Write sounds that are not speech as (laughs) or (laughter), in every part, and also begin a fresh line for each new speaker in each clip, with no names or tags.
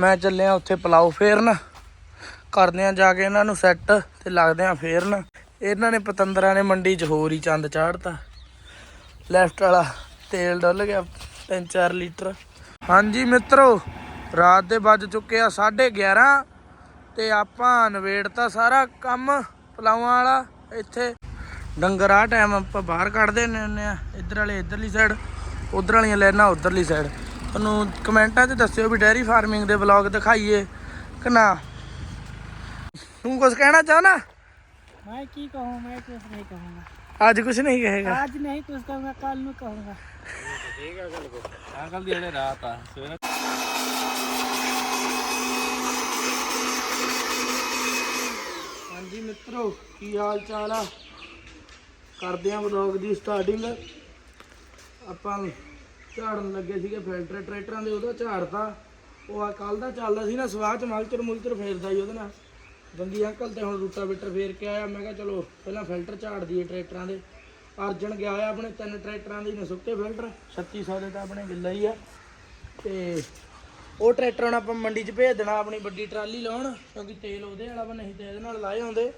ਮੈਂ ਚੱਲਿਆ ਉੱਥੇ ਪਲਾਉ ਫੇਰਨ। ਕਰਦੇ ਆ ਜਾ ਕੇ ਇਹਨਾਂ ਨੂੰ ਸੈੱਟ ਤੇ ਲੱਗਦੇ ਆ ਫੇਰਨ। ਇਹਨਾਂ ਨੇ ਪਤੰਦਰਾਂ ਨੇ ਮੰਡੀ 'ਚ ਹੋਰ ਹੀ ਚੰਦ ਚਾੜਤਾ। ਲੈਫਟ ਵਾਲਾ ਤੇਲ ਡੁੱਲ ਗਿਆ 3-4 ਲੀਟਰ। ਹਾਂਜੀ ਮਿੱਤਰੋ, ਰਾਤ ਦੇ ਵੱਜ ਚੁੱਕੇ ਆ 11:30 ਤੇ ਆਪਾਂ ਨਵੇੜਤਾ ਸਾਰਾ ਕੰਮ ਪਲਾਵਾਂ ਵਾਲਾ। ਇੱਥੇ ਡੰਗਰ ਆ ਟਾਈਮ ਆਪਾਂ ਬਾਹਰ ਕੱਢਦੇ ਨੇ ਹੁੰਦੇ ਆ, ਇੱਧਰ ਵਾਲੇ, ਇੱਧਰਲੀ ਸਾਈਡ ਉਧਰ ਵਾਲੀਆਂ ਲੈਣਾ ਉਧਰਲੀ ਸਾਈਡ ਤੁਹਾਨੂੰ ਕਮੈਂਟਾਂ 'ਚ ਦੱਸਿਓ ਵੀ ਡੈਰੀ ਫਾਰਮਿੰਗ ਦੇ ਵਲੌਗ ਦਿਖਾਈਏ ਕਿ ਨਾ। ਤੂੰ ਕੁਝ ਕਹਿਣਾ ਚਾਹਨਾ?
ਮੈਂ ਕੀ ਕਹਾਂ ਮੈਂ ਕੁਝ ਨਹੀਂ ਕਹਾਂਗਾ।
ਅੱਜ ਕੁਝ ਨਹੀਂ ਕਹੇਗਾ।
ਅੱਜ ਨਹੀਂ ਕੁਝ ਕਹਾਂਗਾ ਕੱਲ ਨੂੰ ਕਹਾਂਗਾ।
ਠੀਕ ਹੈ ਗੱਲ ਕੋ ਆ ਕੱਲ ਦੀ ਹਲੇ ਰਾਤ ਆ ਸਵੇਰੇ।
ਹਾਂਜੀ ਮਿੱਤਰੋ ਕੀ ਹਾਲ ਚਾਲ ਆ? ਕਰਦੇ ਆ ਵਲੌਗ ਦੀ ਸਟਾਰਟਿੰਗ ਆਪਾਂ ਝਾੜਨ ਲੱਗੇ ਸੀਗੇ ਫਿਲਟਰ, ਟਰੈਕਟਰਾਂ ਦੇ ਉਹਦਾ ਝਾੜਤਾ ਉਹ ਆ ਕੱਲ ਦਾ ਚੱਲਦਾ ਸੀ ਨਾ, ਸਵਾਹ ਚ ਮਲਚਰ ਮੁਲਚਰ ਫੇਰਦਾ ਹੀ ਉਹਦੇ ਨਾਲ। ਜੰਗੀ ਅੰਕਲ ਤੇ ਹੁਣ ਰੂਟਾ ਬਿਟਰ ਫੇਰ ਕੇ ਆਇਆ, ਮੈਂ ਕਿਹਾ ਚਲੋ ਪਹਿਲਾਂ ਫਿਲਟਰ ਝਾੜ ਦਈਏ ਟਰੈਕਟਰਾਂ ਦੇ। ਅਰਜਨ ਗਿਆ ਆ ਆਪਣੇ ਤਿੰਨ ਟਰੈਕਟਰਾਂ ਦੇ ਨੇ ਸੁੱਕੇ ਫਿਲਟਰ 3600 ਦੇ ਤਾਂ ਆਪਣੇ ਗਿੱਲਾ ਹੀ ਆ। ਤੇ ਉਹ ਟਰੈਕਟਰ ਹੁਣ ਆਪਾਂ ਮੰਡੀ 'ਚ ਭੇਜ ਦੇਣਾ ਆਪਣੀ ਵੱਡੀ ਟਰਾਲੀ ਲਾਉਣ, ਕਿਉਂਕਿ ਤੇਲ ਉਹਦੇ ਵਾਲਾ ਵਾ, ਨਹੀਂ ਤੇ ਇਹਦੇ ਨਾਲ ਲਾਏ ਹੁੰਦੇ।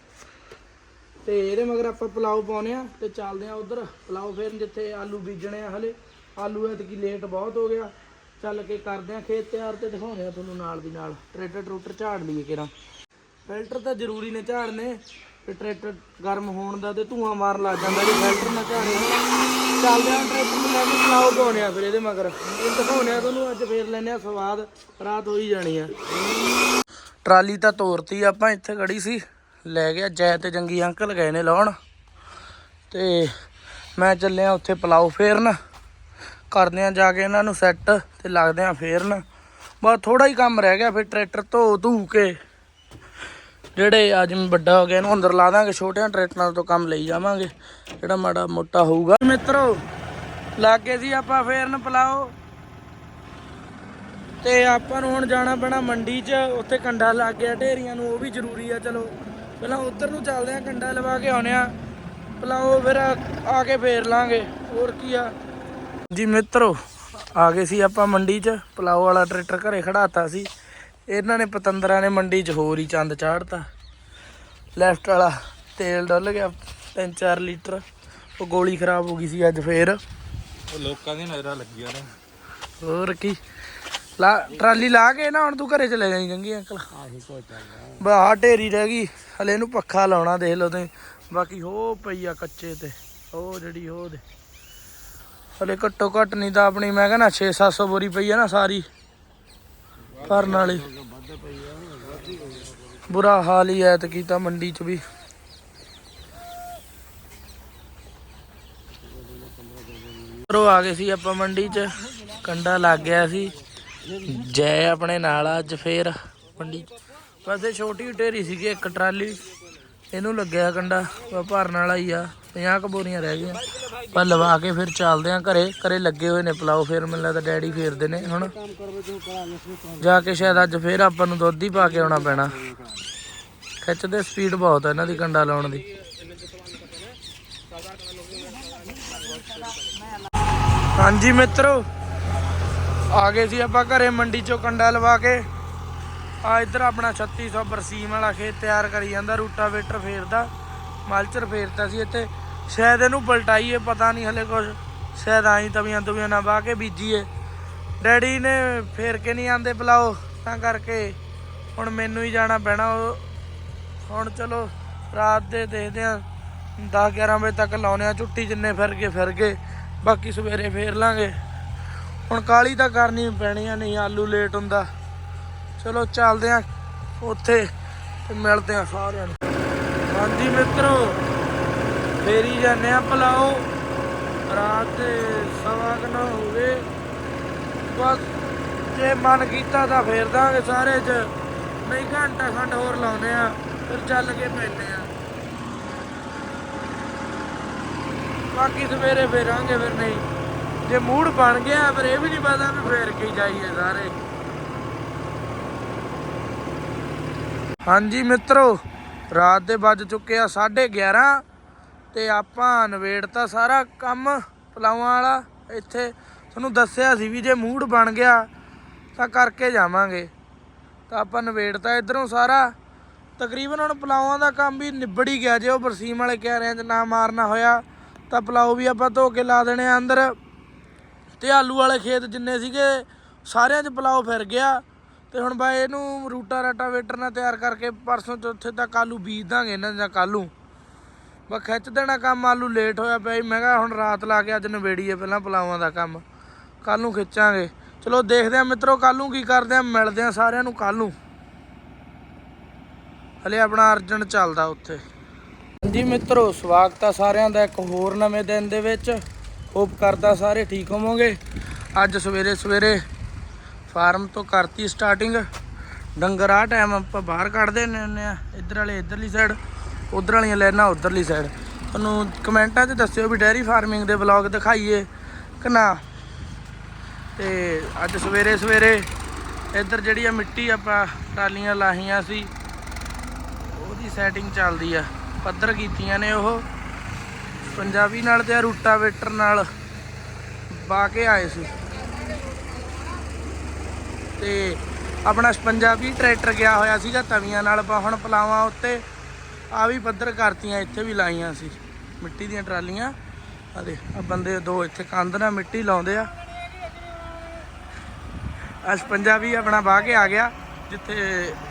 ਤੇ ਇਹਦੇ ਮਗਰ ਆਪਾਂ ਪਲਾਉ ਪਾਉਨੇ ਆ ਤੇ ਚੱਲਦੇ ਆ ਉਧਰ। ਪਲਾਉ ਫੇਰਨ ਜਿੱਥੇ ਆਲੂ ਬੀਜਣੇ ਆ ਹਲੇ। ਆਲੂ ਐਤਕੀ ਲੇਟ ਬਹੁਤ ਹੋ ਗਿਆ। ਚੱਲ ਕੇ ਕਰਦੇ ਆ ਖੇਤ ਤਿਆਰ ਤੇ ਦਿਖਾਉਂਦੇ ਆ ਤੁਹਾਨੂੰ ਨਾਲ ਦੀ ਨਾਲ। ਟਰੈਕਟਰ ਟਰੂਟਰ ਝਾੜ ਲਈਏ ਕਿਰਾਂ ਫਿਲਟਰ ਤਾਂ ਜ਼ਰੂਰੀ ਨੇ ਝਾੜਨੇ, ਤੇ ਟਰੈਕਟਰ ਗਰਮ ਹੋਣ ਦਾ ਤੇ ਧੂਆਂ ਮਾਰਨ ਲੱਗ ਜਾਂਦਾ ਜੇ ਫਿਲਟਰ ਨਾ ਝਾੜੇ ਚੱਲਦੇ ਆ ਟਰੈਕਟਰ ਨੂੰ ਲੈ ਕੇ ਪਲਾਉ ਪਾਉਣੇ ਫਿਰ ਇਹਦੇ ਮਗਰ। ਇਹ ਦਿਖਾਉਣੇ ਆ ਤੁਹਾਨੂੰ, ਅੱਜ ਫੇਰ ਲੈਨੇ ਆ ਸਵਾਦ, ਰਾਤ ਹੋਈ ਜਾਣੀ ਆ। ਟਰਾਲੀ ਤਾਂ ਤੋਰਤੀ ਆਪਾਂ ਇੱਥੇ ਖੜੀ ਸੀ। ਲੈ ਗਿਆ ਜੈ ਤੇ ਜੰਗੀ ਅੰਕਲ ਗਏ ਨੇ ਲਾਉਣ। ਤੇ ਮੈਂ ਚੱਲਿਆ ਉੱਥੇ ਪਲਾਉ ਫੇਰਨ। ਕਰਦੇ ਆ ਜਾ ਕੇ ਇਹਨਾਂ ਨੂੰ ਸੈੱਟ ਤੇ ਲੱਗਦੇ ਆ ਫੇਰਨ। ਬਸ ਥੋੜਾ ਹੀ ਕੰਮ ਰਹਿ ਗਿਆ, ਫਿਰ ਟਰੈਕਟਰ ਧੋ ਧੂ ਕੇ ਜਿਹੜੇ ਅੱਜ ਮੈਂ ਵੱਡਾ ਹੋ ਗਿਆ, ਇਹਨੂੰ ਅੰਦਰ ਲਾ ਦਾਂਗੇ, ਛੋਟਿਆਂ ਟਰੈਕਟਰਾਂ ਤੋਂ ਕੰਮ ਲਈ ਜਾਵਾਂਗੇ, ਜਿਹੜਾ ਮਾੜਾ ਮੋਟਾ ਹੋਊਗਾ। ਮਿੱਤਰੋ, ਲਾਗੇ ਸੀ ਆਪਾਂ ਫੇਰਨ ਪਲਾਓ। ਤੇ ਆਪਾਂ ਨੂੰ ਹੁਣ ਜਾਣਾ ਪੈਣਾ ਮੰਡੀ 'ਚ, ਉੱਥੇ ਕੰਡਾ ਲੱਗ ਗਿਆ ਢੇਰੀਆਂ ਨੂੰ, ਉਹ ਵੀ ਜ਼ਰੂਰੀ ਆ, ਚਲੋ। ਪਹਿਲਾਂ ਉੱਧਰ ਨੂੰ ਚੱਲਦੇ ਆ, ਕੰਡਾ ਲਵਾ ਕੇ ਆਉਨੇ ਆ। ਪਲਾਓ ਫਿਰ ਆ ਕੇ ਫੇਰ ਲਾਂਗੇ, ਹੋਰ ਕੀ ਆ। ਜੀ ਮਿੱਤਰੋ ਆ ਗਏ ਸੀ ਆਪਾਂ ਮੰਡੀ 'ਚ ਪਲਾਓ ਵਾਲਾ ਟਰੈਕਟਰ ਘਰੇ ਖੜਾਤਾ ਸੀ। ਇਹਨਾਂ ਨੇ ਪਤੰਦਰਾਂ ਨੇ ਮੰਡੀ 'ਚ ਹੋਰ ਹੀ ਚੰਦ ਚਾੜਤਾ। ਲੈਫਟ ਵਾਲਾ ਤੇਲ ਡੁੱਲ ਗਿਆ 3-4 ਲੀਟਰ। ਉਹ ਗੋਲੀ ਖਰਾਬ ਹੋ ਗਈ ਸੀ ਅੱਜ ਫੇਰ।
ਉਹ ਲੋਕਾਂ ਦੀਆਂ ਨਜ਼ਰਾਂ ਲੱਗੀਆਂ ਨੇ।
ਹੋਰ ਕੀ। ਲਾ ਟਰਾਲੀ ਲਾ ਕੇ ਨਾ ਹੁਣ ਤੂੰ ਘਰੇ ਚਲੇ ਜਾਈਂ ਚੰਗੀ ਅੰਕਲ।
ਆਹੀ ਕੋ ਚੱਲਦਾ
ਬਾਹਰ ਢੇਰੀ ਰਹਿ ਗਈ ਹਲੇ ਇਹਨੂੰ ਪੱਖਾ ਲਾਉਣਾ ਦੇਖ ਲਓ ਤੇ ਬਾਕੀ ਹੋ ਪਈ ਆ ਕੱਚੇ ਤੇ ਉਹ ਜਿਹੜੀ ਉਹ ਦੇ। ਹਲੇ ਘੱਟੋ ਘੱਟ ਨਹੀਂ ਤਾਂ ਆਪਣੀ, ਮੈਂ ਕਹਿੰਦਾ 6-700 ਬੋਰੀ ਪਈ ਆ ਨਾ ਸਾਰੀ। ਭਰਨ ਵਾਲੀ। ਬੁਰਾ ਹਾਲ ਹੀ ਐ ਤੇ ਕੀਤਾ ਮੰਡੀ ਚ ਵੀ। ਰੋ ਆ ਗਏ ਸੀ ਆਪਾਂ ਮੰਡੀ ਚ, ਕੰਡਾ ਲੱਗ ਗਿਆ ਸੀ। ਜੈ ਆਪਣੇ ਨਾਲ ਅੱਜ ਫੇਰ ਮੰਡੀ ਵੈਸੇ ਛੋਟੀ ਢੇਰੀ ਸੀਗੀ ਇੱਕ ਟਰਾਲੀ। ਇਹਨੂੰ ਲੱਗਿਆ ਕੰਡਾ ਭਰਨ ਵਾਲਾ ਹੀ ਆ 50 ਕੁ ਬੋਰੀਆਂ ਰਹਿ ਗਈਆਂ। ਪਰ ਲਵਾ ਕੇ ਫਿਰ ਚੱਲਦੇ ਆ ਘਰੇ ਘਰੇ ਲੱਗੇ ਹੋਏ ਨੇ, ਪਲਾਓ ਫਿਰ ਮੈਨੂੰ ਲੱਗਦਾ ਡੈਡੀ ਫੇਰਦੇ ਨੇ, ਹੁਣ। ਜਾ ਕੇ ਸ਼ਾਇਦ ਅੱਜ ਫੇਰ ਆਪਾਂ ਨੂੰ ਦੁੱਧ ਹੀ ਪਾ ਕੇ ਆਉਣਾ ਪੈਣਾ। ਖਿੱਚਦੇ ਸਪੀਡ ਬਹੁਤ ਆ ਇਹਨਾਂ ਦੀ ਕੰਡਾ ਲਾਉਣ ਦੀ। ਹਾਂਜੀ ਮਿੱਤਰੋ, ਆ ਗਏ ਸੀ ਆਪਾਂ ਘਰੇ ਮੰਡੀ ਚੋਂ ਕੰਡਾ ਲਵਾ ਕੇ। ਆ ਇੱਧਰ ਆਪਣਾ 3600 ਬਰਸੀਮ ਵਾਲਾ ਖੇਤ ਤਿਆਰ ਕਰੀ ਜਾਂਦਾ, ਰੂਟਾ ਵੇਟਰ ਫੇਰਦਾ, ਮਲਚਰ ਫੇਰਤਾ ਸੀ ਇੱਥੇ। ਸ਼ਾਇਦ ਇਹਨੂੰ ਪਲਟਾਈਏ, ਪਤਾ ਨਹੀਂ ਹਲੇ ਕੁਝ ਸ਼ਾਇਦ ਆਈ ਤਵੀਆਂ ਤਵੀਆਂ ਨਾ ਵਾਹ ਕੇ ਬੀਜੀਏ। ਡੈਡੀ ਨੇ ਫੇਰ ਕੇ ਨਹੀਂ ਆਂਦੇ, ਬੁਲਾਓ, ਤਾਂ ਕਰਕੇ ਹੁਣ ਮੈਨੂੰ ਹੀ ਜਾਣਾ ਪੈਣਾ ਉਹ। ਹੁਣ ਚਲੋ, ਰਾਤ ਦੇ ਦੇਖਦੇ ਆ। 10 11 ਵਜੇ ਤੱਕ ਲਾਉਨੇ ਆ, ਛੁੱਟੀ ਜਿੰਨੇ ਫਿਰ ਗਏ ਫਿਰ ਗਏ। ਬਾਕੀ ਸਵੇਰੇ ਫੇਰ ਲਾਂਗੇ। ਹੁਣ ਕਾਲੀ ਤਾਂ ਕਰਨੀ ਪੈਣੀ ਆ, ਨਹੀਂ ਆਲੂ ਲੇਟ ਹੁੰਦਾ। ਚਲੋ ਚੱਲਦੇ ਆ ਉੱਥੇ ਤੇ ਮਿਲਦੇ ਆ ਸਾਰਿਆਂ ਨੂੰ। ਹਾਂਜੀ ਮਿੱਤਰੋ, ਫੇਰੀ ਜਾਂਦੇ ਆ ਪਲਾਓ ਰਾਤ ਦੇ ਸਵਾ ਕੁ ਨੌ ਹੋ ਗਏ। ਬਸ, ਜੇ ਮਨ ਕੀਤਾ ਤਾਂ ਫੇਰ ਦਾਂਗੇ ਸਾਰੇ ਚ। ਨਹੀਂ ਘੰਟਾ ਖੰਡ ਹੋਰ ਲਾਉਨੇ ਆ, ਫਿਰ ਚੱਲ ਕੇ ਪੈਨੇ ਆ। ਬਾਕੀ ਸਵੇਰੇ ਫੇਰਾਂਗੇ ਫਿਰ ਨਹੀਂ। ਜੇ ਮੂਡ ਬਣ ਗਿਆ, ਫਿਰ ਇਹ ਵੀ ਨਹੀਂ ਪਤਾ ਵੀ ਫੇਰ ਕੇ ਜਾਈਏ ਸਾਰੇ। ਹਾਂਜੀ ਮਿੱਤਰੋ, ਰਾਤ ਦੇ ਵੱਜ ਚੁੱਕੇ ਆ 11:30 ਤੇ ਆਪਾਂ ਨਵੇੜਤਾ ਸਾਰਾ ਕੰਮ ਪਲਾਵਾਂ ਵਾਲਾ। ਇੱਥੇ ਤੁਹਾਨੂੰ ਦੱਸਿਆ ਸੀ ਵੀ ਜੇ ਮੂਡ ਬਣ ਗਿਆ ਤਾਂ ਕਰਕੇ ਜਾਵਾਂਗੇ। ਤਾਂ ਆਪਾਂ ਨਵੇੜਤਾ ਇਧਰੋਂ ਸਾਰਾ। ਤਕਰੀਬਨ ਹੁਣ ਪਲਾਵਾਂ ਦਾ ਕੰਮ ਵੀ ਨਿਬੜ ਹੀ ਗਿਆ। ਜੇ ਉਹ ਬਰਸੀਮ ਵਾਲੇ ਕਿਆਰਿਆਂ 'ਚ ਨਾ ਮਾਰਨਾ ਹੋਇਆ ਤਾਂ ਪਲਾਓ ਵੀ ਆਪਾਂ ਧੋ ਕੇ ਲਾ ਦੇਣੇ ਆ ਅੰਦਰ। ਤੇ ਆਲੂ ਵਾਲੇ ਖੇਤ ਜਿੰਨੇ ਸੀਗੇ, ਸਾਰਿਆਂ 'ਚ ਪਲਾਓ ਫਿਰ ਗਿਆ। ਤੇ ਹੁਣ ਬਾਈ ਇਹਨੂੰ ਰੂਟਾ ਰਾਟਾ ਵੇਟਰ ਨਾਲ ਤਿਆਰ ਕਰਕੇ ਪਰਸੋਂ ਚੌਥੇ ਤੱਕ ਆਲੂ ਬੀਜ ਦਾਂਗੇ ਇਹਨਾਂ ਜਾਂ ਕੱਲੂ ਬਾ ਖਿੱਚ ਦੇਣਾ ਕੰਮ, ਆਲੂ ਲੇਟ ਹੋਇਆ ਪਿਆ ਜੀ ਮੈਂ ਕਿਹਾ ਹੁਣ ਰਾਤ ਲਾ ਕੇ ਅੱਜ ਨਵੇੜੀਏ ਪਹਿਲਾਂ ਪਲਾਵਾਂ ਦਾ ਕੰਮ। ਕੱਲ ਨੂੰ ਖਿੱਚਾਂਗੇ। ਚਲੋ ਦੇਖਦੇ ਆ ਮਿੱਤਰੋ ਕੱਲ ਨੂੰ ਕੀ ਕਰਦੇ ਆ ਮਿਲਦੇ ਆ ਸਾਰਿਆਂ ਨੂੰ ਕੱਲ ਨੂੰ। ਹਲੇ ਆਪਣਾ ਅਰਜਨ ਚੱਲਦਾ ਉੱਥੇ। ਜੀ ਮਿੱਤਰੋ, ਸਵਾਗਤ ਆ ਸਾਰਿਆਂ ਦਾ ਇੱਕ ਹੋਰ ਨਵੇਂ ਦਿਨ ਦੇ ਵਿੱਚ। ਹੋਪ ਕਰਦਾ ਸਾਰੇ ਠੀਕ ਹੋਵੋਗੇ। ਅੱਜ ਸਵੇਰੇ ਸਵੇਰੇ ਫਾਰਮ ਤੋਂ ਕਰਤੀ ਸਟਾਰਟਿੰਗ ਡੰਗਰ ਆ ਟਾਈਮ ਆਪਾਂ ਬਾਹਰ ਕੱਢਦੇ ਨੇ ਹੁੰਦੇ ਆ, ਇੱਧਰ ਵਾਲੇ, ਇੱਧਰਲੀ ਸਾਈਡ ਉਧਰ ਵਾਲੀਆਂ ਲੈਣਾ ਉਧਰਲੀ ਸਾਈਡ ਤੁਹਾਨੂੰ ਕਮੈਂਟਾਂ 'ਚ ਦੱਸਿਓ ਵੀ ਡੈਰੀ ਫਾਰਮਿੰਗ ਦੇ ਵਲੌਗ ਦਿਖਾਈਏ ਕਿ ਨਾ। ਤੇ ਅੱਜ ਸਵੇਰੇ ਸਵੇਰੇ ਇੱਧਰ ਜਿਹੜੀ ਆ ਮਿੱਟੀ ਆਪਾਂ ਟਾਲੀਆਂ ਲਾਹੀਆਂ ਸੀ, ਉਹਦੀ ਸੈਟਿੰਗ ਚੱਲਦੀ ਆ। ਪੱਧਰ ਕੀਤੀਆਂ ਨੇ ਉਹ। ਪੰਜਾਬੀ ਨਾਲ ਤੇ ਰੂਟਾਵੇਟਰ ਨਾਲ ਪਾ ਕੇ ਆਏ ਸੀ। ਤੇ ਆਪਣਾ ਪੰਜਾਬੀ ਟਰੈਕਟਰ ਗਿਆ ਹੋਇਆ ਸੀਗਾ ਤਵੀਆਂ ਨਾਲ ਆਪਾਂ ਹੁਣ ਪਲਾਵਾਂ ਉੱਤੇ ਆ ਵੀ ਪੱਧਰ ਕਰਤੀਆਂ, ਇੱਥੇ ਵੀ ਲਾਈਆਂ ਸੀ, ਮਿੱਟੀ ਦੀਆਂ ਟਰਾਲੀਆਂ। ਆ ਦੇ ਆ ਬੰਦੇ ਦੋ ਇੱਥੇ ਕੰਧ ਨਾਲ ਮਿੱਟੀ ਲਾਉਂਦੇ ਆ। ਅਸ ਵੀ ਆਪਣਾ ਬਾਹ ਕੇ ਆ ਗਿਆ, ਜਿੱਥੇ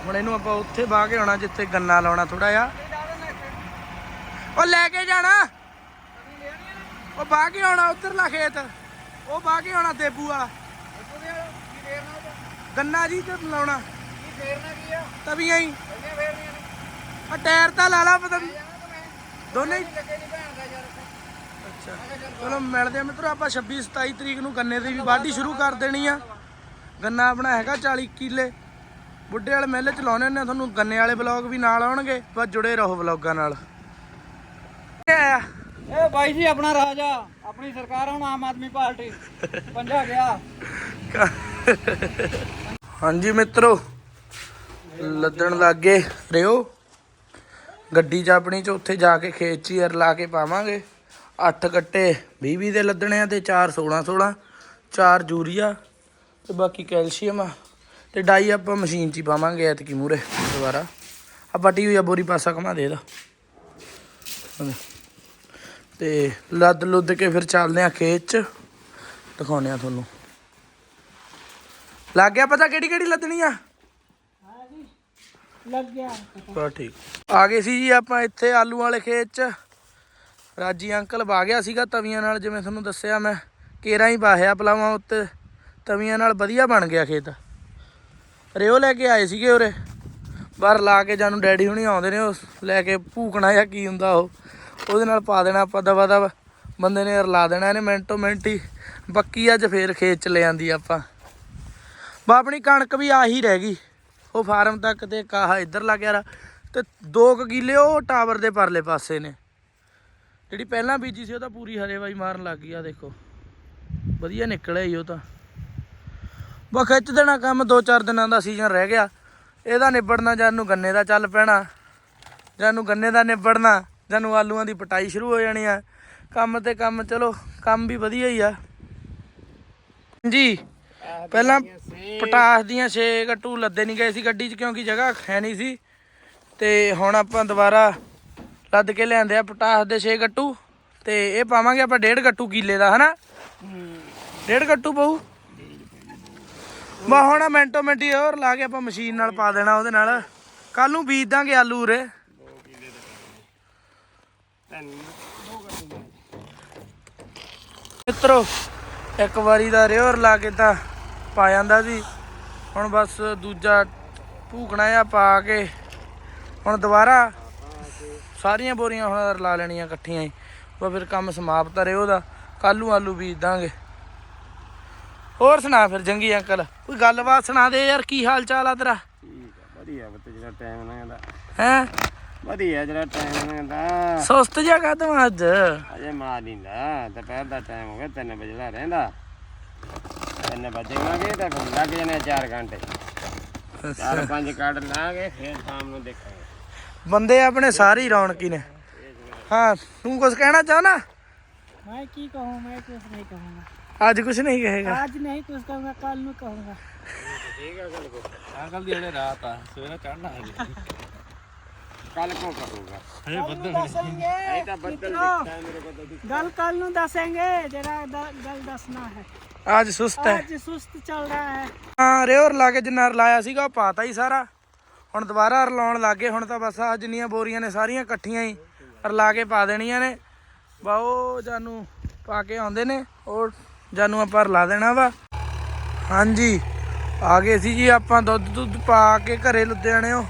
ਹੁਣ ਇਹਨੂੰ ਆਪਾਂ ਉੱਥੇ ਬਾਹ ਕੇ ਆਉਣਾ, ਜਿੱਥੇ ਗੰਨਾ ਲਾਉਣਾ ਥੋੜਾ ਜਿਹਾ। ਉਹ ਲੈ ਕੇ ਜਾਣਾ। ਉਹ ਬਾਹ ਕੇ ਆਉਣਾ ਉੱਧਰਲਾ ਖੇਤ। ਉਹ ਬਾਹ ਕੇ ਆਉਣਾ ਦੇਬੂ ਵਾਲਾ ਗੰਨਾ ਜੀ ਤੇ ਲਾਉਣਾ। ਤਵੀਆਂ ਹੀ ਆ? ਟਾਇਰ ਤਾਂ ਲਾ ਲਾ ਪਤਾ ਨੀ। ਦੋਨੇ ਹੀ। ਅੱਛਾ। ਚਲੋ ਮਿਲਦੇ ਆ ਮਿੱਤਰੋ ਆਪਾਂ 26 27 ਤਰੀਕ ਨੂੰ ਗੰਨੇ ਦੀ ਵੀ ਵਾਢੀ ਸ਼ੁਰੂ ਕਰ ਦੇਣੀ ਆ। ਗੰਨਾ ਆਪਣਾ ਹੈਗਾ 40 ਕਿੱਲੇ। ਬੁੱਢੇ ਵਾਲੇ ਮੇਲੇ ਚ ਲਾਉਣੇ ਨੇ ਤੁਹਾਨੂੰ ਗੰਨੇ ਵਾਲੇ ਬਲੌਗ ਵੀ ਨਾਲ ਆਉਣਗੇ ਬਸ ਜੁੜੇ ਰਹੋ ਬਲੌਗਾਂ ਨਾਲ। ਕੀ ਆਇਆ
ਇਹ ਬਾਈ ਜੀ ਆਪਣਾ ਰਾਜਾ। ਆਪਣੀ ਸਰਕਾਰ ਹੁਣ ਆਮ ਆਦਮੀ ਪਾਰਟੀ। ਪੰਜਾ ਗਿਆ।
ਹਾਂਜੀ ਮਿੱਤਰੋ, ਲੱਦਣ ਲੱਗੇ ਰਿਓ। ਗੱਡੀ 'ਚ ਆਪਣੀ 'ਚ ਉੱਥੇ ਜਾ ਕੇ ਖੇਤ 'ਚ ਹੀ ਅਰ ਲਾ ਕੇ ਪਾਵਾਂਗੇ। 8 ਗੱਟੇ 20 20 ਦੇ ਲੱਦਣੇ ਆ ਤੇ 4 16 16 4 ਯੂਰੀਆ ਤੇ ਬਾਕੀ ਕੈਲਸ਼ੀਅਮ ਆ। ਤੇ ਡਾਈ ਆਪਾਂ ਮਸ਼ੀਨ 'ਚ ਹੀ ਪਾਵਾਂਗੇ ਐਤਕੀ ਮੂਰੇ ਦੁਬਾਰਾ। ਆ ਪੱਟੀ ਹੋਈ ਆ, ਬੋਰੀ ਪਾਸਾ ਘਮਾ ਦੇ ਇਹਦਾ। ਤੇ ਲੱਦ ਲੁੱਦ ਕੇ ਫਿਰ ਚੱਲਦੇ ਆ ਖੇਤ 'ਚ। ਦਿਖਾਉਂਦੇ ਆ ਤੁਹਾਨੂੰ। ਲੱਗ ਗਿਆ ਪਤਾ ਕਿਹੜੀ ਕਿਹੜੀ ਲੱਦਣੀ ਆ?
ਹਾਂ ਜੀ ਲੱਗ ਗਿਆ।
ਠੀਕ। ਆ ਗਏ ਸੀ ਜੀ ਆਪਾਂ ਇੱਥੇ ਆਲੂ ਵਾਲੇ ਖੇਤ 'ਚ। ਰਾਜੀ ਅੰਕਲ ਵਾ ਗਿਆ ਸੀਗਾ ਤਵੀਆਂ ਨਾਲ ਜਿਵੇਂ ਤੁਹਾਨੂੰ ਦੱਸਿਆ ਮੈਂ। ਕੇਰਾਂ ਹੀ ਬਾਹਿਆ ਪਲਾਵਾਂ ਉੱਤੇ। ਤਵੀਆਂ ਨਾਲ ਵਧੀਆ ਬਣ ਗਿਆ ਖੇਤ। ਰਿਓ ਲੈ ਕੇ ਆਏ ਸੀਗੇ ਉਰੇ। ਬਾਹਰ ਲਾ ਕੇ ਜਾਨੂੰ ਡੈਡੀ ਹੁਣੀ ਆਉਂਦੇ ਨੇ ਉਹ। ਲੈ ਕੇ ਭੂਕਣਾ ਜਾਂ ਕੀ ਹੁੰਦਾ ਉਹ। ਉਹਦੇ ਨਾਲ ਪਾ ਦੇਣਾ ਆਪਾਂ ਦਵਾ ਦਵਾ। ਬੰਦੇ ਨੇ ਰਲਾ ਦੇਣਾ ਇਹਨੇ ਮਿੰਟੋ ਮਿੰਟ ਹੀ। ਬੱਕੀ ਅੱਜ ਫੇਰ ਖੇਤ ਚ ਲੈ ਆਂਦੀ ਆਪਾਂ। ਬਾ ਆਪਣੀ ਕਣਕ ਵੀ ਆਹੀ ਰਹਿ ਗਈ। ਉਹ ਫਾਰਮ ਤੱਕ ਤੇ ਕਾਹਾ ਇੱਧਰ ਲੱਗ ਗਿਆ ਤੇ 2 ਕਿਲੇ ਉਹ ਟਾਵਰ ਦੇ ਪਰਲੇ ਪਾਸੇ ਨੇ। ਜਿਹੜੀ ਪਹਿਲਾਂ ਬੀਜੀ ਸੀ ਉਹ ਤਾਂ ਪੂਰੀ ਹਰੇਵਾਈ ਮਾਰਨ ਲੱਗ ਗਈ ਆ, ਦੇਖੋ। ਵਧੀਆ ਨਿਕਲਿਆ ਹੀ ਉਹ ਤਾਂ। ਬਾ ਖਿੱਚ ਦੇਣਾ ਕੰਮ 2-4 ਦਿਨਾਂ ਦਾ ਸੀਜ਼ਨ ਰਹਿ ਗਿਆ। ਇਹਦਾ ਨਿਬੜਨਾ ਜਾਂ ਨੂੰ ਗੰਨੇ ਦਾ ਚੱਲ ਪੈਣਾ। ਜਾਂ ਨੂੰ ਗੰਨੇ ਦਾ ਨਿਬੜਨਾ ਜਾਂ ਨੂੰ ਆਲੂਆਂ ਦੀ ਪਟਾਈ ਸ਼ੁਰੂ ਹੋ ਜਾਣੀ ਆ। ਕੰਮ ਤੇ ਕੰਮ, ਚਲੋ, ਕੰਮ ਵੀ ਵਧੀਆ ਹੀ ਆ। ਜੀ ਪਹਿਲਾਂ ਪਟਾਸ ਦੀਆਂ 6 ਗੱਟੂ ਲੱਦੇ ਨਹੀਂ ਗਏ ਸੀ ਗੱਡੀ 'ਚ ਕਿਉਂਕਿ ਜਗ੍ਹਾ ਹੈ ਨਹੀਂ ਸੀ। ਤੇ ਹੁਣ ਆਪਾਂ ਦੁਬਾਰਾ ਲੱਦ ਕੇ ਲਿਆਂਦੇ ਆ ਪਟਾਸ ਦੇ 6 ਗੱਟੂ ਤੇ ਇਹ ਪਾਵਾਂਗੇ ਆਪਾਂ ਡੇਢ ਗੱਟੂ ਕੀਲੇ ਦਾ, ਹਨਾ? ਡੇਢ ਗੱਟੂ ਪਊ। ਬਾ ਹੁਣ ਮਿੰਟੋ ਮਿੰਟੀ ਹੋਰ ਲਾ ਕੇ ਆਪਾਂ ਮਸ਼ੀਨ ਨਾਲ ਪਾ ਦੇਣਾ ਉਹਦੇ ਨਾਲ। ਕੱਲ ਨੂੰ ਬੀਜ ਦਾਂਗੇ ਆਲੂ ਰੇ ਮਿੱਤਰੋ, ਇੱਕ ਵਾਰੀ ਦਾ ਰਿਓਰ ਲਾ ਕੇ ਤਾਂ ਪਾ ਜਾਂਦਾ ਸੀ ਹੁਣ ਬਸ ਦੂਜਾ ਭੂਕਣਾ ਆ ਪਾ ਕੇ। ਹੁਣ ਦੁਬਾਰਾ ਸਾਰੀਆਂ ਬੋਰੀਆਂ ਹੁਣ ਲਾ ਲੈਣੀਆਂ ਇਕੱਠੀਆਂ ਹੀ। ਬਸ ਫਿਰ ਕੰਮ ਸਮਾਪਤ ਆ ਰਿਓ ਦਾ ਕੱਲ ਆਲੂ ਬੀਜ ਦਾਂਗੇ। ਹੋਰ ਸੁਣਾ ਫਿਰ ਜੰਗੀ ਅੰਕਲ? ਕੋਈ ਗੱਲਬਾਤ ਸੁਣਾ ਦੇ ਯਾਰ ਕੀ ਹਾਲ ਚਾਲ ਆ ਤੇਰਾ?
ਠੀਕ ਆ ਵਧੀਆ ਬੱਤ ਜਿਹੜਾ ਟਾਈਮ ਲੰਘਦਾ।
ਹੈ?
ਵਧੀਆ ਜਿਹੜਾ ਟਾਈਮ ਲੰਘਦਾ।
ਸੁਸਤ ਜਿਹਾ ਕਦਮ ਅੱਜ?
ਅਜੇ ਮਾਰ ਦਿੰਦਾ ਦੁਪਹਿਰ ਦਾ ਟਾਈਮ ਹੋ ਗਿਆ 3 ਵਜੇ ਦਾ ਰਹਿੰਦਾ। 3 ਵਜੇਗੇ ਤਾਂ ਫਿਰ ਲੱਗ ਜਾਣੇ 4 ਘੰਟੇ ਚਾਰ ਪੰਜ ਕੱਢ ਲਾਂਗੇ ਫਿਰ ਸ਼ਾਮ ਨੂੰ ਦੇਖਾਂਗੇ
ਬੰਦੇ ਆਪਣੇ ਸਾਰੇ ਹੀ ਰੌਣਕੀ ਨੇ ਹਾਂ ਤੂੰ ਕੁਝ ਕਹਿਣਾ ਚਾਹਨਾ
मैं की कहूँ मैं कुछ नहीं कहूँगा
ਅੱਜ ਕੁਝ ਨਹੀਂ ਕਹੇਗਾ
आज नहीं कुछ कहूँगा कल में कहूँगा
ਠੀਕ ਹੈ ਕੱਲ ਕੋ
ਅੰਕਲ ਦੀ ਹਲੇ ਰਾਤ ਆ ਸਵੇਰੇ ਚੜਨਾ ਹਜੇ
ਕੱਲ ਕੋ ਕਰੂਗਾ
ਹਜੇ ਬੱਦਲ
ਇਹ ਤਾਂ ਬੱਦਲ ਦਿਖਦਾ ਹੈ ਮੇਰੇ ਕੋਲ ਤਾਂ ਦਿਖ-
गल कल नु दसेंगे जरा द- गल दसना है
ਅੱਜ ਸੁਸਤ ਹੈ।
ਅੱਜ ਸੁਸਤ ਚੱਲ ਰਿਹਾ ਹੈ।
ਹਾਂ ਰਿਓਰ ਲਾ ਕੇ ਜਿੰਨਾ ਰਲਾਇਆ ਸੀਗਾ ਪਾਤਾ ਹੀ ਸਾਰਾ। ਹੁਣ ਦੁਬਾਰਾ ਰਲਾਉਣ ਲੱਗੇ ਹੁਣ ਤਾਂ ਬਸ ਆ ਜਿੰਨੀਆਂ ਬੋਰੀਆਂ ਨੇ ਸਾਰੀਆਂ ਇਕੱਠੀਆਂ ਹੀ ਰਲਾ ਕੇ ਪਾ ਦੇਣੀਆਂ ਨੇ। ਬਾਓ ਜਾਨੂੰ ਪਾ ਕੇ ਆਉਂਦੇ ਨੇ ਉਹ ਜਾਨੂ ਆਪਾਂ ਰਲਾ ਦੇਣਾ ਵਾ। ਹਾਂਜੀ ਆ ਗਏ ਸੀ ਜੀ ਆਪਾਂ ਦੁੱਧ ਦੁੱਧ ਪਾ ਕੇ ਘਰੇ ਲੁੱਧਿਆਣੇ ਲੁਧਿਆਣਿਓ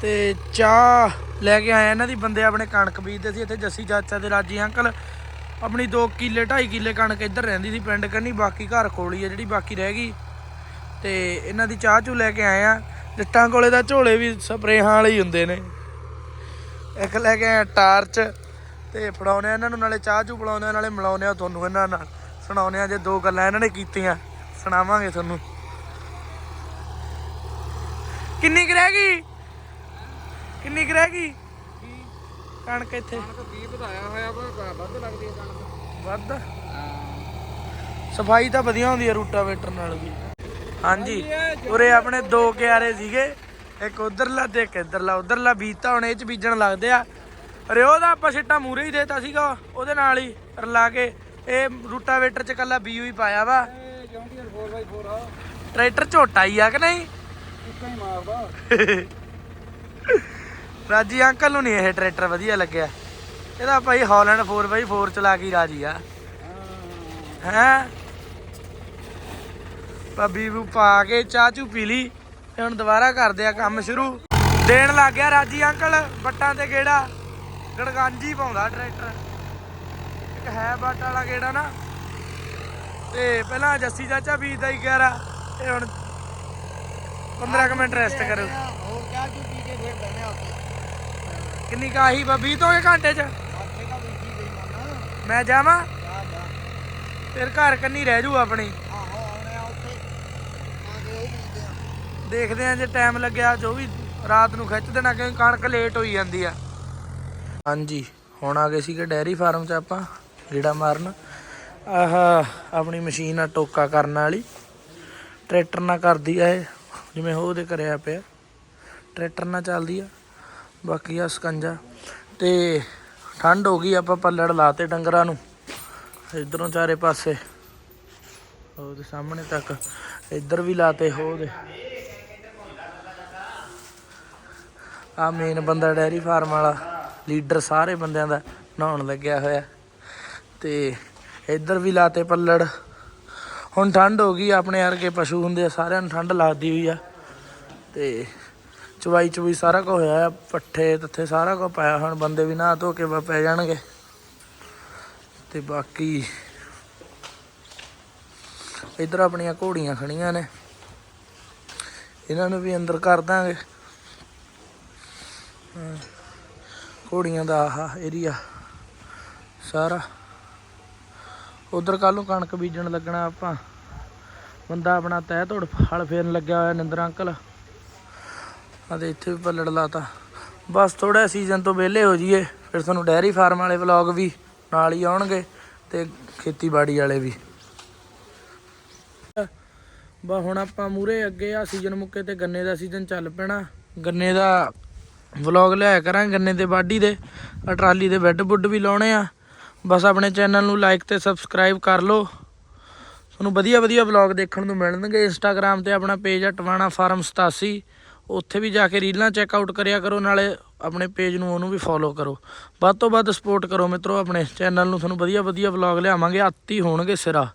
ਤੇ ਚਾਹ ਲੈ ਕੇ ਆਏ ਇਹਨਾਂ ਦੀ ਬੰਦੇ ਆਪਣੇ ਕਣਕ ਬੀਜਦੇ ਸੀ ਇੱਥੇ ਜੱਸੀ ਚਾਚਾ ਦੇ ਰਾਜੀ ਅੰਕਲ। ਆਪਣੀ 2 ਕਿੱਲੇ 2.5 ਕਿੱਲੇ ਕਣਕ ਇੱਧਰ ਰਹਿੰਦੀ ਸੀ ਪਿੰਡ ਕੰਨੀ, ਬਾਕੀ ਘਰ ਕੋਲੀ ਆ ਜਿਹੜੀ ਬਾਕੀ ਰਹਿ ਗਈ। ਤੇ ਇਹਨਾਂ ਦੀ ਚਾਹ ਚੂ ਲੈ ਕੇ ਆਏ ਆ। ਜੱਟਾਂ ਕੋਲੇ ਦਾ ਝੋਲੇ ਵੀ ਸਪਰੇਹਾਂ ਵਾਲੇ ਹੀ ਹੁੰਦੇ ਨੇ। ਇੱਕ ਲੈ ਕੇ ਆਏ ਟਾਰਚ ਤੇ ਫੜਾਉਨੇ ਆ ਇਹਨਾਂ ਨੂੰ, ਨਾਲੇ ਚਾਹ ਚੂ ਪਿਲਾਉਂਦੇ ਆ, ਨਾਲੇ ਮਿਲਾਉਂਦੇ ਆ ਤੁਹਾਨੂੰ ਇਹਨਾਂ ਨਾਲ। ਸੁਣਾਉਂਦੇ ਆ ਜੇ ਦੋ ਗੱਲਾਂ ਇਹਨਾਂ ਨੇ ਕੀਤੀਆਂ, ਸੁਣਾਵਾਂਗੇ ਤੁਹਾਨੂੰ। ਕਿੰਨੀ ਕੁ ਰਹਿ ਗਈ? ਕਿੰਨੀ ਕੁ ਰਹਿ ਗਈ? ਕਣਕ ਇੱਥੇ।
ਕੀ ਵਧਾਇਆ ਹੋਇਆ ਵਾ ਵੱਧ ਲੱਗਦੀ ਹੈ ਕਣਕ।
ਵੱਧ? ਸਫ਼ਾਈ ਤਾਂ ਵਧੀਆ ਹੁੰਦੀ ਹੈ ਰੂਟਾਵੇਟਰ ਨਾਲ ਵੀ। ਹਾਂਜੀ ਉਰੇ ਆਪਣੇ ਦੋ ਕਿਆਰੇ ਸੀਗੇ। ਇੱਕ ਉਧਰਲਾ ਤੇ ਇੱਕ ਇਧਰਲਾ। ਉਧਰਲਾ ਬੀਜਤਾ ਹੁਣ ਇਹ ਚ ਬੀਜਣ ਲੱਗਦੇ ਆ। ਰਿਓ ਦਾ ਆਪਾਂ ਛਿੱਟਾ ਮੂਰੇ ਹੀ ਦੇਤਾ ਸੀਗਾ ਉਹਦੇ ਨਾਲ ਹੀ ਰਲਾ ਕੇ। ਇਹ ਰੂਟਾਵੇਟਰ ਚ ਕੱਲਾ ਬੀਯੂ ਹੀ ਪਾਇਆ ਵਾ।
ਜੌਂਡੀਅਰ 4x4 ਆ।
ਟਰੈਕਟਰ ਝੋਟਾ ਹੀ ਆ ਕਿ ਨਹੀਂ?
ਇੱਕਾ ਹੀ ਮਾਰਦਾ (laughs)
ਰਾਜੀ ਅੰਕਲ ਨੂੰ ਨਹੀਂ ਇਹ ਟਰੈਕਟਰ ਵਧੀਆ ਲੱਗਿਆ। ਇਹਦਾ ਭਾਈ ਹਾਲੈਂਡ 4x4 ਚਲਾ ਕੇ ਰਾਜੀ ਆ। ਹੈ? ਭਾਬੀ ਨੂੰ ਪਾ ਕੇ ਚਾਹ ਚੂ ਪੀ ਲਈ ਤੇ ਹੁਣ ਦੁਬਾਰਾ ਕਰਦੇ ਆ ਕੰਮ ਸ਼ੁਰੂ। ਦੇਣ ਲੱਗ ਗਿਆ ਰਾਜੀ ਅੰਕਲ ਬੱਟਾਂ ਤੇ ਗੇੜਾ। ਗੜਗਾਂਜੀ ਪਾਉਂਦਾ ਟਰੈਕਟਰ। ਇੱਕ ਹੈ ਬੱਟ ਵਾਲਾ ਗੇੜਾ ਨਾ। ਤੇ ਪਹਿਲਾਂ ਜੱਸੀ ਚਾਚਾ ਬੀਜਦਾ ਹੀ ਗਿਆਰਾ ਤੇ ਹੁਣ 15 ਕੁ ਮਿੰਟ ਰੈਸਟ ਕਰੋ
ਹੋਰ ਚਾਹ ਚੂ ਪੀ ਕੇ ਫੇਰ ਬੈਠੇ ਉੱਥੇ।
ਕਿੰਨੀ ਕਾਹੀ ਬਾ 20 ਤੋਂ ਇਹ ਘੰਟੇ ਚ? ਮੈਂ ਜਾਵਾਂ? ਫਿਰ ਘਰ ਕੰਨੀ ਰਹਿ ਜੂ ਆਪਣੀ? ਦੇਖਦੇ ਆ ਜੇ ਟਾਈਮ ਲੱਗਿਆ, ਜੋ ਵੀ ਰਾਤ ਨੂੰ ਖਿੱਚ ਦੇਣਾ, ਕਿਉਂਕਿ ਕਣਕ ਲੇਟ ਹੋਈ ਜਾਂਦੀ ਆ। ਹਾਂਜੀ, ਹੁਣ ਆ ਗਏ ਸੀਗੇ ਡੈਰੀ ਫਾਰਮ 'ਚ ਆਪਾਂ, ਗੇੜਾ ਮਾਰਨ। ਆਹ, ਆਪਣੀ ਮਸ਼ੀਨ ਆ ਟੋਕਾ ਕਰਨ ਵਾਲੀ। ਟਰੈਕਟਰ ਨਾਲ ਕਰਦੀ ਆ ਇਹ, ਜਿਵੇਂ ਉਹ ਉਹਦੇ ਕਰਿਆ ਪਿਆ। ਟਰੈਕਟਰ ਨਾਲ ਚੱਲਦੀ ਆ। ਬਾਕੀ ਆ ਸਕੰਜਾ। ਤੇ ਠੰਡ ਹੋ ਗਈ, ਆਪਾਂ ਪੱਲੜ ਲਾਤੇ ਡੰਗਰਾਂ ਨੂੰ। ਇਧਰੋਂ ਚਾਰੇ ਪਾਸੇ। ਉਹਦੇ ਸਾਹਮਣੇ ਤੱਕ। ਇੱਧਰ ਵੀ ਲਾਤੇ ਹੋ ਆ ਮੇਨ ਬੰਦਾ ਡੈਰੀ ਫਾਰਮ ਵਾਲਾ, ਲੀਡਰ ਸਾਰੇ ਬੰਦਿਆਂ ਦਾ ਨਹਾਉਣ ਲੱਗਿਆ ਹੋਇਆ। ਤੇ ਇੱਧਰ ਵੀ ਲਾਤੇ ਪੱਲੜ। ਹੁਣ ਠੰਡ ਹੋ ਗਈ, ਆਪਣੇ ਵਰਗੇ ਪਸ਼ੂ ਹੁੰਦੇ ਆ, ਸਾਰਿਆਂ ਨੂੰ ਠੰਡ ਲੱਗਦੀ ਹੋਈ ਆ। ਤੇ ਚਵਾਈ ਚੁਈ ਸਾਰਾ ਕੁਝ ਹੋਇਆ ਪੱਠੇ ਤੱਥੇ ਸਾਰਾ ਕੁਝ ਪਾਇਆ ਹੁਣ ਬੰਦੇ ਵੀ ਨਹਾ ਧੋ ਕੇ ਪੈ ਜਾਣਗੇ। ਤੇ ਬਾਕੀ ਇੱਧਰ ਆਪਣੀਆਂ ਘੋੜੀਆਂ ਖੜੀਆਂ ਨੇ। ਇਹਨਾਂ ਨੂੰ ਵੀ ਅੰਦਰ ਕਰ ਦਾਂਗੇ। ਘੋੜੀਆਂ ਦਾ ਆਹ ਏਰੀਆ ਸਾਰਾ। ਉਧਰ ਕੱਲ ਨੂੰ ਕਣਕ ਬੀਜਣ ਲੱਗਣਾ ਆਪਾਂ। ਬੰਦਾ ਆਪਣਾ ਤਹਿ ਤੋੜ ਹਲ ਫੇਰਨ ਲੱਗਿਆ ਹੋਇਆ ਨਿੰਦਰ ਅੰਕਲ। ਅਤੇ ਇੱਥੇ ਵੀ ਪੱਲੜ ਲਾਤਾ। ਬਸ ਥੋੜਾ ਸੀਜ਼ਨ ਤੋਂ ਵਿਹਲੇ ਹੋ ਜਾਈਏ, ਫਿਰ ਤੁਹਾਨੂੰ ਡੈਰੀ ਫਾਰਮ ਵਾਲੇ ਵਲੌਗ ਵੀ ਨਾਲ ਹੀ ਆਉਣਗੇ ਤੇ ਖੇਤੀਬਾੜੀ ਵਾਲੇ ਵੀ। ਬਾ ਹੁਣ ਆਪਾਂ ਮੂਰੇ ਅੱਗੇ ਆ ਸੀਜ਼ਨ ਮੁੱਕੇ ਤੇ ਗੰਨੇ ਦਾ ਸੀਜ਼ਨ ਚੱਲ ਪੈਣਾ। ਗੰਨੇ ਦਾ ਵਲੌਗ ਲਿਆਇਆ ਕਰਾਂਗੇ, ਗੰਨੇ ਦੇ ਬਾਡੀ ਦੇ ਆ ਟਰਾਲੀ ਦੇ ਬੈੱਡ ਬੁੱਡ ਵੀ ਲਾਉਣੇ ਆ। ਬਸ ਆਪਣੇ ਚੈਨਲ ਨੂੰ ਲਾਈਕ ਤੇ ਸਬਸਕ੍ਰਾਈਬ ਕਰ ਲਓ। ਤੁਹਾਨੂੰ ਵਧੀਆ ਵਧੀਆ ਵਲੌਗ ਦੇਖਣ ਨੂੰ ਮਿਲਣਗੇ। ਇੰਸਟਾਗ੍ਰam ਤੇ ਆਪਣਾ ਪੇਜ ਆ ਟਵਾਣਾ ਫਾਰਮ 87 ਉੱਥੇ ਵੀ ਜਾ ਕੇ ਰੀਲਾਂ ਚੈੱਕ ਆਊਟ ਕਰਿਆ ਕਰੋ, ਨਾਲੇ ਆਪਣੇ ਪੇਜ ਨੂੰ ਉਹਨੂੰ ਵੀ ਫੋਲੋ ਕਰੋ। ਵੱਧ ਤੋਂ ਵੱਧ ਸਪੋਰਟ ਕਰੋ ਮਿੱਤਰੋ ਆਪਣੇ ਚੈਨਲ ਨੂੰ, ਤੁਹਾਨੂੰ ਵਧੀਆ ਵਧੀਆ ਵਲੌਗ ਲਿਆਵਾਂਗੇ ਆਤੀ ਹੋਣਗੇ ਸਿਰਾ।